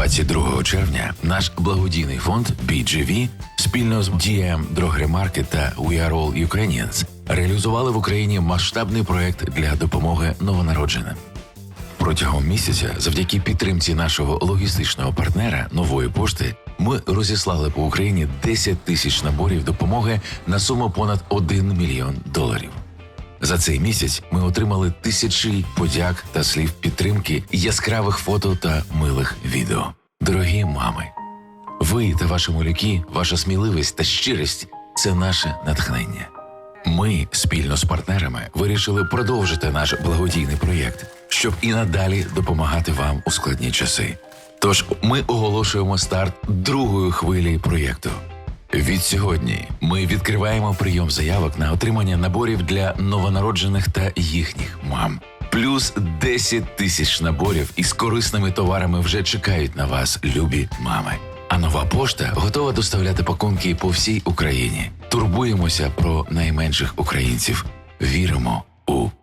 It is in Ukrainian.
22 червня наш благодійний фонд BGV спільно з DM Drogre Market та We Are All Ukrainians реалізували в Україні масштабний проект для допомоги новонародженим. Протягом місяця, завдяки підтримці нашого логістичного партнера нової пошти, ми розіслали по Україні 10 тисяч наборів допомоги на суму понад 1 мільйон доларів. За цей місяць ми отримали тисячі подяк та слів підтримки, яскравих фото та милих відео. Дорогі мами, ви та ваші малюки, ваша сміливість та щирість це наше натхнення. Ми спільно з партнерами вирішили продовжити наш благодійний проєкт, щоб і надалі допомагати вам у складні часи. Тож ми оголошуємо старт другої хвилі проєкту. Від сьогодні ми відкриваємо прийом заявок на отримання наборів для новонароджених та їхніх мам. Плюс 10 тисяч наборів із корисними товарами вже чекають на вас, любі мами. А нова пошта готова доставляти пакунки по всій Україні. Турбуємося про найменших українців. Віримо у.